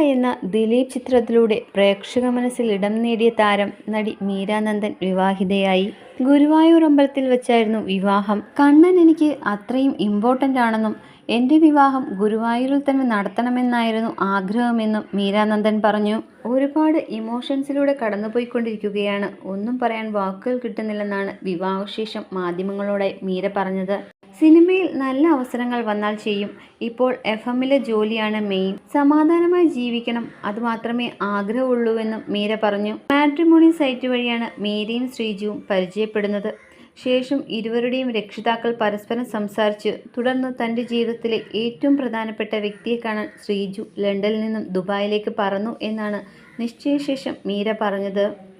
എന്ന ദിലീപ് ചിത്രത്തിലൂടെ പ്രേക്ഷക മനസ്സിൽ ഇടം നേടിയ താരം നടി മീരാനന്ദൻ വിവാഹിതയായി. ഗുരുവായൂർ അമ്പലത്തിൽ വെച്ചായിരുന്നു വിവാഹം. കണ്ണൻ എനിക്ക് അത്രയും ഇമ്പോർട്ടന്റ് ആണെന്നും എന്റെ വിവാഹം ഗുരുവായൂരിൽ തന്നെ നടത്തണമെന്നായിരുന്നു ആഗ്രഹമെന്നും മീരാനന്ദൻ പറഞ്ഞു. ഒരുപാട് ഇമോഷൻസിലൂടെ കടന്നുപോയിക്കൊണ്ടിരിക്കുകയാണ്. ഒന്നും പറയാൻ വാക്കുകൾ കിട്ടുന്നില്ലെന്നാണ് വിവാഹശേഷം മാധ്യമങ്ങളോട് മീര പറഞ്ഞത്. സിനിമയിൽ നല്ല അവസരങ്ങൾ വന്നാൽ ചെയ്യും. ഇപ്പോൾ എഫ് എമ്മിലെ ജോലിയാണ് മെയിൻ. സമാധാനമായി ജീവിക്കണം അതുമാത്രമേ ആഗ്രഹമുള്ളൂവെന്നും മീര പറഞ്ഞു. മാട്രിമോണി സൈറ്റ് വഴിയാണ് മീരയും ശ്രീജുവും പരിചയപ്പെടുന്നത്. ശേഷം ഇരുവരുടെയും രക്ഷിതാക്കൾ പരസ്പരം സംസാരിച്ച് തുടർന്ന് തന്റെ ജീവിതത്തിലെ ഏറ്റവും പ്രധാനപ്പെട്ട വ്യക്തിയെ കാണാൻ ശ്രീജു ലണ്ടനിൽ നിന്നും ദുബായിലേക്ക് പറന്നു എന്നാണ് നിശ്ചയശേഷം മീര പറഞ്ഞത്.